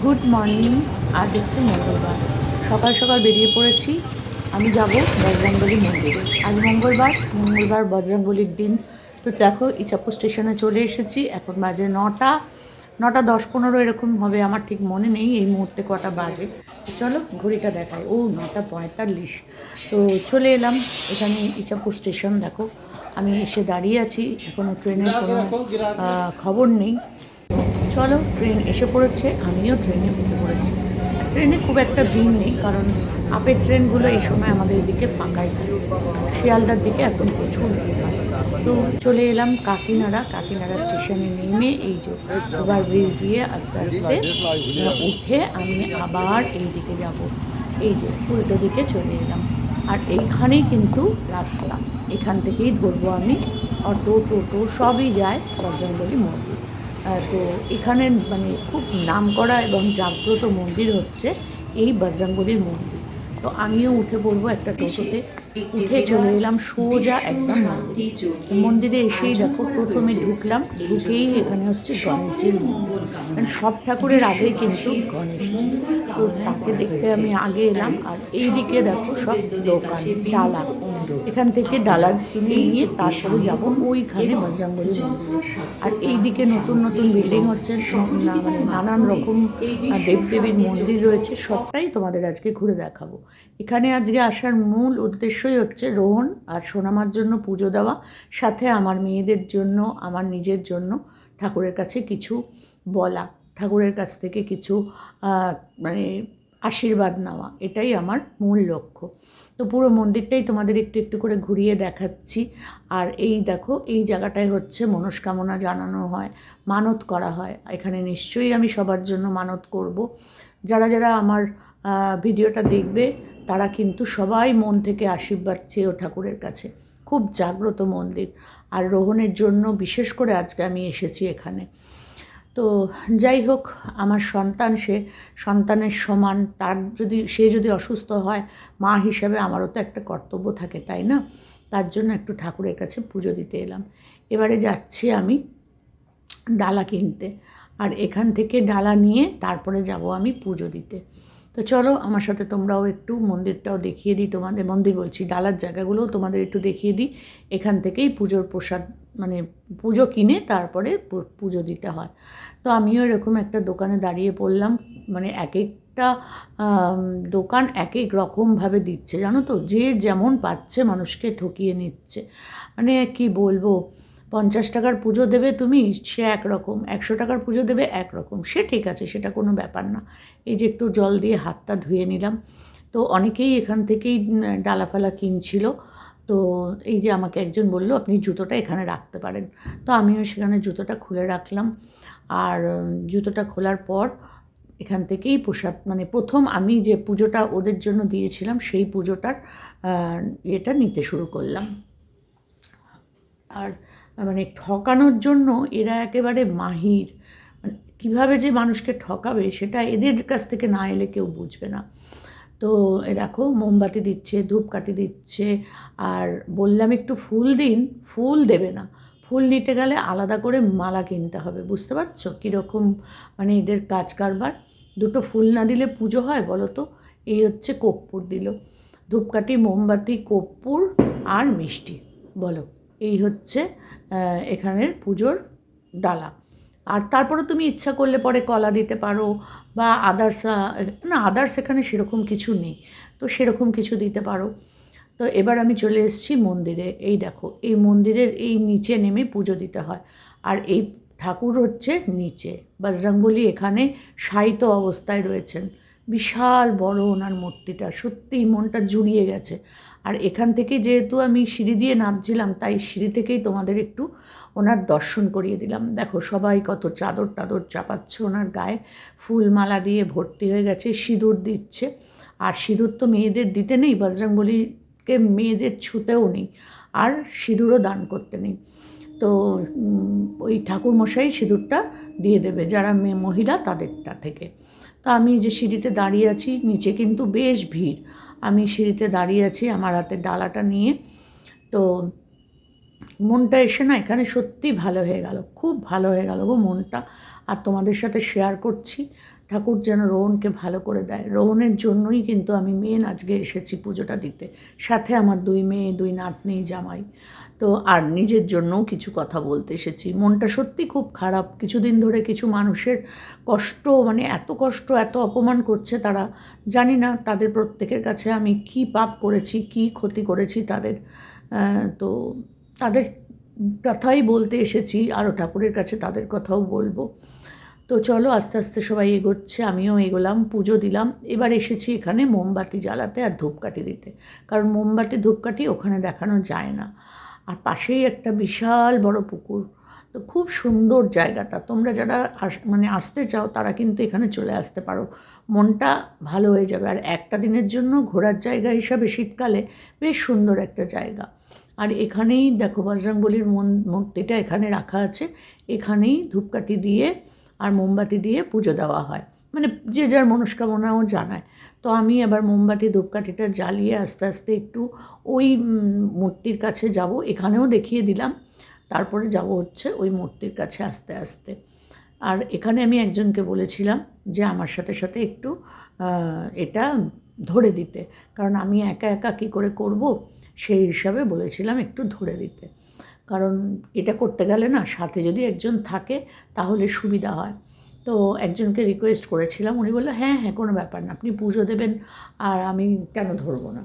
Good morning আজ হচ্ছে মঙ্গলবার। সকাল সকাল বেরিয়ে পড়েছি। আমি যাব বজরংবলী মন্দিরে। আজ মঙ্গলবার মঙ্গলবার বজরংবলীর দিন। তো দেখো ইচাপুর স্টেশনে চলে এসেছি। এখন বাজে নটা। নটা দশ পনেরো এরকম হবে, আমার ঠিক মনে নেই এই মুহূর্তে কটা বাজে। চলো, ঘড়িটা দেখায় ও, নটা পঁয়তাল্লিশ। তো চলে এলাম এখানে ইচাপুর স্টেশন, দেখো। আমি এসে দাঁড়িয়ে আছি। এখনও ট্রেনের কোনো খবর নেই। চলো ট্রেন এসে পড়েছে, আমিও ট্রেনে উঠে পড়েছি। ট্রেনে খুব একটা ভিড় নেই, কারণ আপের ট্রেনগুলো এই সময় আমাদের এদিকে ফাঁকাই। শিয়ালদার দিকে এখন প্রচুর ভিড় হয়। তো চলে এলাম কাকিনাড়া। কাকিনাড়া স্টেশনে নেমে এই যে ওভার ব্রিজ দিয়ে আস্তে আস্তে উঠে আমি আবার এই দিকে যাব। এই যে উল্টো দিকে চলে এলাম। আর এইখানেই কিন্তু রাস্তা। এখান থেকেই ধরবো আমি। অটো, টোটো সবই যায় বজরংবলী মন্দির তো এখানে মানে খুব নামকরা এবং জাগ্রত মন্দির হচ্ছে এই বজরঙ্গলির মন্দির। তো আমিও উঠে পড়ব একটা টোটোতে। উঠে চলে এলাম সোজা একদম মন্দির মন্দিরে এসেই দেখো প্রথমে ঢুকলাম। ঢুকেই এখানে হচ্ছে গণেশজির মন্দির। কারণ সব ঠাকুরের আগেই কিন্তু গণেশজি তো তাকে দেখতে আমি আগে এলাম। আর এই দিকে দেখো সব দোকান, ডালা এখান থেকে ডালা কিনে নিয়ে তারপরে যাব ওইখানে বজরংবলী আর এই দিকে নতুন নতুন বিল্ডিং হচ্ছে মানে নানান রকম দেবদেবীর মন্দির রয়েছে, সবটাই তোমাদের আজকে ঘুরে দেখাবো। এখানে আজকে আসার মূল উদ্দেশ্যই হচ্ছে রোহন আর সোনামার জন্য পুজো দেওয়া, সাথে আমার মেয়েদের জন্য, আমার নিজের জন্য ঠাকুরের কাছে কিছু বলা, ঠাকুরের কাছ থেকে কিছু মানে আশীর্বাদ নেওয়া, এটাই আমার মূল লক্ষ্য। তো পুরো মন্দিরটাই তোমাদের একটু একটু করে ঘুরিয়ে দেখাচ্ছি। আর এই দেখো, এই জায়গাটায় হচ্ছে মনস্কামনা জানানো হয়, মানত করা হয়। এখানে নিশ্চয়ই আমি সবার জন্য মানত করব। যারা যারা আমার ভিডিওটা দেখবে, তারা কিন্তু সবাই মন থেকে আশীর্বাদ চেয়েও ঠাকুরের কাছে। খুব জাগ্রত মন্দির। আর রোহণের জন্য বিশেষ করে আজকে আমি এসেছি এখানে। তো যাই হোক, আমার সন্তান, সে সন্তানের সমান, তার যদি, সে যদি অসুস্থ হয়, মা হিসাবে আমারও তো একটা কর্তব্য থাকে, তাই না? তার জন্য একটু ঠাকুরের কাছে পুজো দিতে এলাম। এবারে যাচ্ছি আমি ডালা কিনতে। আর এখান থেকে ডালা নিয়ে তারপরে যাব আমি পুজো দিতে। তো চলো আমার সাথে তোমরাও একটু মন্দিরটাও দেখিয়ে দিই তোমাদের। মন্দির বলছি, ডালার জায়গাগুলোও তোমাদের একটু দেখিয়ে দিই। এখান থেকেই পুজোর প্রসাদ মানে পুজো কিনে তারপরে পুজো দিতে হয়। তো আমিও এরকম একটা দোকানে দাঁড়িয়ে পড়লাম মানে এক একটা দোকান এক এক রকমভাবে দিচ্ছে, জানো তো? যে যেমন পাচ্ছে মানুষকে ঠকিয়ে নিচ্ছে। মানে কি বলব? পঞ্চাশ টাকার পুজো দেবে তুমি, সে একরকম। একশো টাকার পুজো দেবে, একরকম। সে ঠিক আছে, সেটা কোনো ব্যাপার না। এই যে একটু জল দিয়ে হাতটা ধুয়ে নিলাম। তো অনেকেই এখান থেকেই ডালাফালা কিনছিল। তো এই যে আমাকে একজন বলল, আপনি জুতোটা এখানে রাখতে পারেন। তো আমিও সেখানে জুতোটা খুলে রাখলাম। আর জুতোটা খোলার পর এখান থেকেই প্রসাদ মানে প্রথম আমি যে পুজোটা ওদের জন্য দিয়েছিলাম, সেই পুজোটার এটা নিতে শুরু করলাম। আর মানে ঠকানোর জন্য এরা একেবারে মাহির। মানে কীভাবে যে মানুষকে ঠকাবে সেটা এদের কাছ থেকে না এলে কেউ বুঝবে না। তো দেখো, মোমবাতি দিচ্ছে, ধূপকাঠি দিচ্ছে, আর বললাম একটু ফুল দিন, ফুল দেবে না। ফুল নিতে গেলে আলাদা করে মালা কিনতে হবে, বুঝতে পারছ? কীরকম মানে এদের কাজ কারবার। দুটো ফুল না দিলে পুজো হয় বলো তো? এই হচ্ছে কর্পূর দিল। ধূপকাঠি, মোমবাতি কর্পূর আর মিষ্টি, বলো। এই হচ্ছে এখানের পুজোর ডালা। আর তারপরে তুমি ইচ্ছা করলে পরে কলা দিতে পারো বা আদার্স না আদার্স এখানে সেরকম কিছু নেই, তো সেরকম কিছু দিতে পারো। তো এবার আমি চলে এসেছি মন্দিরে। এই দেখো, এই মন্দিরের এই নিচে নেমে পুজো দিতে হয়। আর এই ঠাকুর হচ্ছে নিচে। বজরংবলী এখানে শায়িত অবস্থায় রয়েছেন। বিশাল বড় ওনার মূর্তিটা, সত্যিই মনটা জুড়িয়ে গেছে। আর এখান থেকে যেহেতু আমি সিঁড়ি দিয়ে নামছিলাম, তাই সিঁড়ি থেকেই তোমাদের একটু ওনার দর্শন করিয়ে দিলাম। দেখো সবাই কত চাদর টাদর চাপাচ্ছে ওনার গায়ে, ফুলমালা দিয়ে ভর্তি হয়ে গেছে, সিঁদুর দিচ্ছে। আর সিঁদুর তো মেয়েদের দিতে নেই, বজরংবলীকে মেয়েদের ছুতেও নেই, আর সিঁদুরও দান করতে নেই। তো ওই ঠাকুরমশাই সিঁদুরটা দিয়ে দেবে, যারা মেয়ে মহিলা তাদেরটা থেকে। তো আমি যে সিঁড়িতে দাঁড়িয়ে আছি, নিচে কিন্তু বেশ ভিড়। আমি সিঁড়িতে দাঁড়িয়ে আছি আমার হাতে ডালাটা নিয়ে। তো মনটা এসে না এখানে সত্যি ভালো হয়ে গেল, খুব ভালো হয়ে গেল গো মনটা। আর তোমাদের সাথে শেয়ার করছি, ঠাকুর যেন রোহনকে ভালো করে দেয়। রোহনের জন্যই কিন্তু আমি মেন আজকে এসেছি পুজোটা দিতে। সাথে আমার দুই মেয়ে, দুই নাতনি, জামাই। তো আর নিজের জন্যও কিছু কথা বলতে এসেছি। মনটা সত্যি খুব খারাপ। কিছুদিন ধরে কিছু মানুষের কষ্ট মানে এত কষ্ট, এত অপমান করছে তারা। জানি না তাদের প্রত্যেকের কাছে আমি কি পাপ করেছি, কি ক্ষতি করেছি তাদের। তো তাদের কথাই বলতে এসেছি আরও ঠাকুরের কাছে তাদের কথাও বলব। তো চলো আস্তে আস্তে সবাই এগোচ্ছে, আমিও এগোলাম, পুজো দিলাম। এবার এসেছি এখানে মোমবাতি জ্বালাতে আর ধূপকাঠি দিতে। কারণ মোমবাতি, ধূপকাঠি ওখানে দেখানো যায় না। আর পাশেই একটা বিশাল বড় পুকুর। তো খুব সুন্দর জায়গাটা। তোমরা যারা আস মানে আসতে চাও, তারা কিন্তু এখানে চলে আসতে পারো। মনটা ভালো হয়ে যাবে। আর একটা দিনের জন্য ঘোরার জায়গা হিসাবে শীতকালে বেশ সুন্দর একটা জায়গা। আর এখানেই দেখো বজরংবলির মন, মূর্তিটা এখানে রাখা আছে। এখানেই ধূপকাঠি দিয়ে আর মোমবাতি দিয়ে পুজো দেওয়া হয়। মানে যে যার মনস্কামনাও জানায়। তো আমি আবার মোমবাতি, ধূপকাঠিটা জ্বালিয়ে আস্তে আস্তে একটু ওই মূর্তির কাছে যাব। এখানেও দেখিয়ে দিলাম। তারপরে যাব হচ্ছে ওই মূর্তির কাছে আস্তে আস্তে। আর এখানে আমি একজনকে বলেছিলাম যে আমার সাথে সাথে একটু এটা ধরে দিতে। কারণ আমি একা একা কী করে করব? সেই হিসাবে বলেছিলাম একটু ধরে দিতে। কারণ এটা করতে গেলে না, সাথে যদি একজন থাকে তাহলে সুবিধা হয়। তো একজনকে রিকোয়েস্ট করেছিলাম, উনি বলল হ্যাঁ হ্যাঁ কোনো ব্যাপার না, আপনি পুজো দেবেন, আর আমি কেন ধরবো না?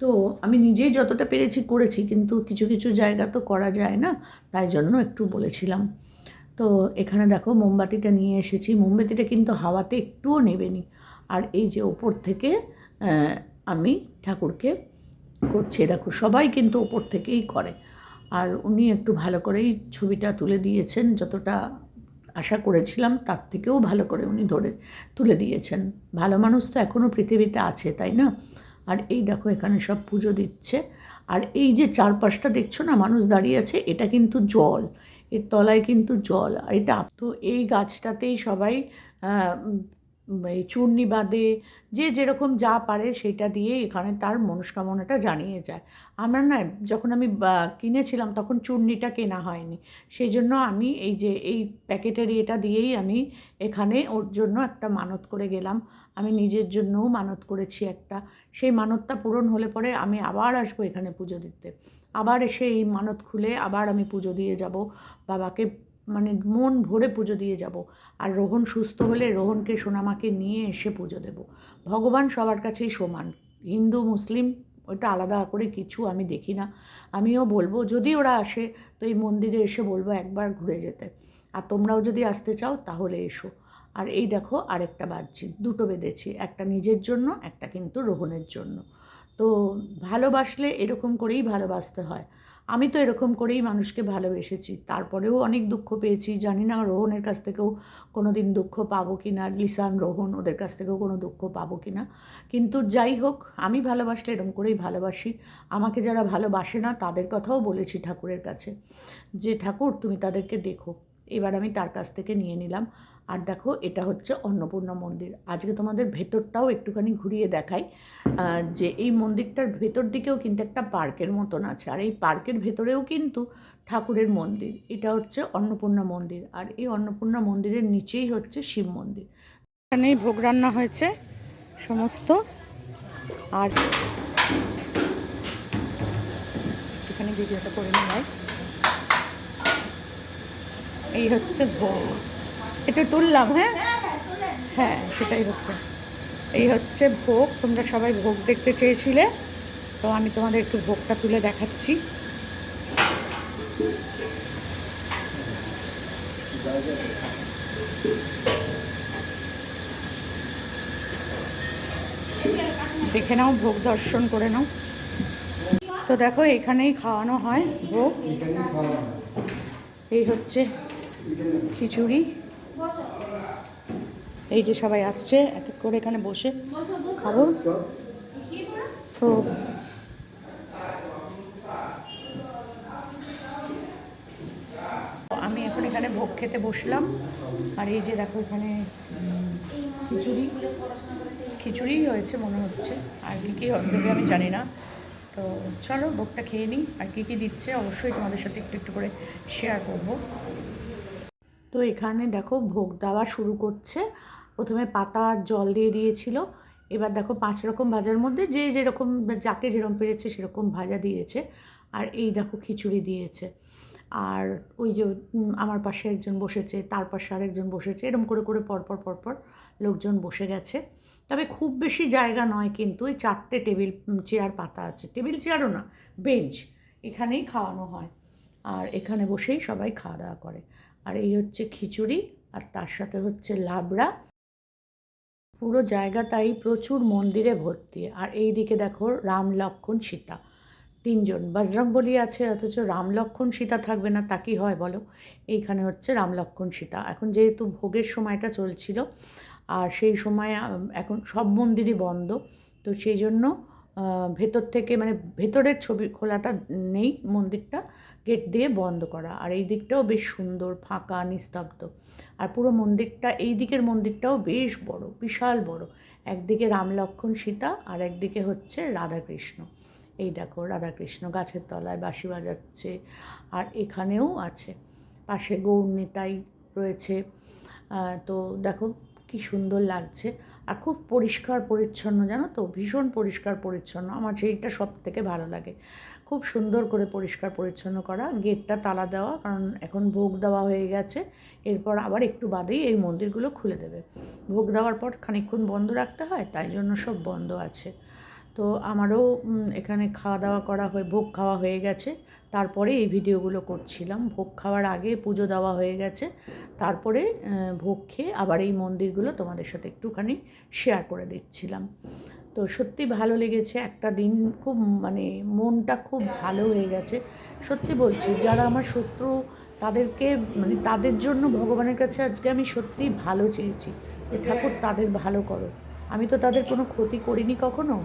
তো আমি নিজেই যতটা পেরেছি করেছি, কিন্তু কিছু কিছু জায়গা তো করা যায় না, তাই জন্য একটু বলেছিলাম। তো এখানে দেখো, মোমবাতিটা নিয়ে এসেছি, মোমবাতিটা কিন্তু হাওয়াতে একটুও নেবেনি। আর এই যে ওপর থেকে আমি ঠাকুরকে করছি দেখো, সবাই কিন্তু ওপর থেকেই করে। আর উনি একটু ভালো করেই ছবিটা তুলে দিয়েছেন, যতটা আশা করেছিলাম তার থেকেও ভালো করে উনি ধরে তুলে দিয়েছেন। ভালো মানুষ তো এখনও পৃথিবীতে আছে, তাই না? আর এই দেখো এখানে সব পুজো দিচ্ছে। আর এই যে চারপাশটা দেখছ না, মানুষ দাঁড়িয়ে আছে, এটা কিন্তু জল। এর তলায় কিন্তু জল। আর এটা, তো এই গাছটাতেই সবাই এই চূর্ণি বাঁধে, যে যেরকম যা পারে সেটা দিয়ে এখানে তার মনস্কামনাটা জানিয়ে যায়। আমরা না, যখন আমি কিনেছিলাম তখন চূর্ণিটা কেনা হয়নি। সেই জন্য আমি এই যে, এই প্যাকেটের এটা দিয়েই আমি এখানে ওর জন্য একটা মানত করে গেলাম। আমি নিজের জন্যও মানত করেছি একটা। সেই মানতটা পূরণ হলে পরে আমি আবার আসব এখানে পুজো দিতে। আবার এসে এই মানত খুলে আবার আমি পুজো দিয়ে যাব। বাবাকে মানে মন ভরে পুজো দিয়ে যাব। আর রোহন সুস্থ হলে রোহনকে, সোনামাকে নিয়ে এসে পুজো দেব। ভগবান সবার কাছেই সমান। হিন্দু, মুসলিম, ওটা আলাদা করে কিছু আমি দেখি না। আমিও বলব, যদি ওরা আসে, তো এই মন্দিরে এসে বলব একবার ঘুরে যেতে। আর তোমরাও যদি আসতে চাও, তাহলে এসো। আর এই দেখো, আরেকটা বাজছি। দুটো বেঁধেছি, একটা নিজের জন্য, একটা কিন্তু রোহনের জন্য। তো ভালোবাসলে এরকম করেই ভালোবাসতে হয়। আমি তো এরকম করেই মানুষকে ভালোবেসেছি। তারপরেও অনেক দুঃখ পেয়েছি। জানি না রোহনের কাছ থেকেও কোনো দিন দুঃখ পাবো কি না লিসান, রোহন ওদের কাছ থেকেও কোনো দুঃখ পাবো কি না কিন্তু যাই হোক, আমি ভালোবাসলে এরকম করেই ভালোবাসি। আমাকে যারা ভালোবাসে না, তাদের কথাও বলেছি ঠাকুরের কাছে যে, ঠাকুর, তুমি তাদেরকে দেখো। এবার আমি তার কাছ থেকে নিয়ে নিলাম। আর দেখো, এটা হচ্ছে অন্নপূর্ণা মন্দির। আজকে তোমাদের ভেতরটাও একটুখানি ঘুরিয়ে দেখাই যে এই মন্দিরটার ভেতর দিকেও কিন্তু একটা পার্কের মতন আছে। আর এই পার্কের ভেতরেও কিন্তু ঠাকুরের মন্দির। এটা হচ্ছে অন্নপূর্ণা মন্দির। আর এই অন্নপূর্ণা মন্দিরের নিচেই হচ্ছে শিব মন্দির। এখানে ভোগ রান্না হয়েছে সমস্ত। আর এখানে ভিডিওটা করে নিলাই এই হচ্ছে ভোগ। একটু তুললাম হ্যাঁ? হ্যাঁ সেটাই হচ্ছে। এই হচ্ছে ভোগ তোমরা সবাই ভোগ দেখতে চেয়েছিলে তো আমি তোমাদের একটু ভোগটা তুলে দেখাচ্ছি। দেখে নাও ভোগ দর্শন করে নাও। তো দেখো এখানেই খাওয়ানো হয় ভোগ। এই হচ্ছে খিচুড়ি। এই যে সবাই আসছে, এক এক করে এখানে বসে খাব। তো আমি এখন এখানে ভোগ খেতে বসলাম। আর এই যে দেখো এখানে খিচুড়ি। খিচুড়ি হয়েছে মনে হচ্ছে। আর কী কী দেবে আমি জানি না। তো চলো ভোগটা খেয়ে নিই। আর কী কী দিচ্ছে অবশ্যই তোমাদের সাথে একটু একটু করে শেয়ার করব। তো এখানে দেখো ভোগ দেওয়া শুরু করছে। প্রথমে পাতা জল দিয়ে দিয়েছিল। এবার দেখো পাঁচ রকম ভাজার মধ্যে যে যেরকম যাকে যেরকম পেরেছে সেরকম ভাজা দিয়েছে। আর এই দেখো খিচুড়ি দিয়েছে। আর ওই যে আমার পাশে একজন বসেছে, তার পাশে আরেকজন বসেছে। এরকম করে করে পরপর পরপর লোকজন বসে গেছে। তবে খুব বেশি জায়গা নয় কিন্তু ওই চারটে টেবিল চেয়ার পাতা আছে। টেবিল চেয়ারও না, বেঞ্চ। এখানেই খাওয়ানো হয়। আর এখানে বসেই সবাই খাওয়া দাওয়া করে। আর এই হচ্ছে খিচুড়ি, আর তার সাথে হচ্ছে লাবড়া। পুরো জায়গাটাই প্রচুর মন্দিরে ভর্তি। আর এই দিকে দেখো রাম লক্ষণ সীতা। তিনজন, বজরং বলি আছে, অথচ রাম লক্ষণ সীতা থাকবে না, তা কি হয় বলো? এইখানে হচ্ছে রাম লক্ষণ সীতা। এখন যেহেতু ভোগের সময়টা চলছিল, আর সেই সময় এখন সব মন্দিরই বন্ধ, তো সেই জন্য ভেতর থেকে মানে ভেতরের ছবি খোলাটা নেই মন্দিরটা, গেট দিয়ে বন্ধ করা। আর এই দিকটাও বেশ সুন্দর, ফাঁকা, নিস্তব্ধ। আর পুরো মন্দিরটা, এই দিকের মন্দিরটাও বেশ বড়, বিশাল বড়। একদিকে রাম লক্ষণ সীতা আর একদিকে হচ্ছে রাধাকৃষ্ণ। এই দেখো, রাধাকৃষ্ণ গাছের তলায় বাঁশি বাজাচ্ছে আর এখানেও আছে। পাশে গৌর নিতাই রয়েছে। তো দেখো কি সুন্দর লাগছে। আর খুব পরিষ্কার পরিচ্ছন্ন, জানো তো? ভীষণ পরিষ্কার পরিচ্ছন্ন। আমার সেইটা সব থেকে ভালো লাগে। খুব সুন্দর করে পরিষ্কার পরিচ্ছন্ন করা। গেটটা তালা দেওয়া, কারণ এখন ভোগ দেওয়া হয়ে গেছে। এরপর আবার একটু বাদেই এই মন্দিরগুলো খুলে দেবে। ভোগ দেওয়ার পর খানিক্ষণ বন্ধ রাখতে হয়, তাই জন্য সব বন্ধ আছে। তো আমারও এখানে খাওয়া দাওয়া করা হয়ে, ভোগ খাওয়া হয়ে গেছে। তারপরে এই ভিডিওগুলো করছিলাম। ভোগ খাওয়ার আগে পুজো দেওয়া হয়ে গেছে। তারপরে ভোগ খেয়ে আবার এই মন্দিরগুলো তোমাদের সাথে একটুখানি শেয়ার করে দিচ্ছিলাম। তো সত্যি ভালো লেগেছে। একটা দিন খুব মানে মনটা খুব ভালো হয়ে গেছে। সত্যি বলছি, যারা আমার শত্রু, তাদেরকে মানে তাদের জন্য ভগবানের কাছে আজকে আমি সত্যিই ভালো চেয়েছি। যে ঠাকুর তাদের ভালো করো। আমি তো তাদের কোনো ক্ষতি করিনি কখনো?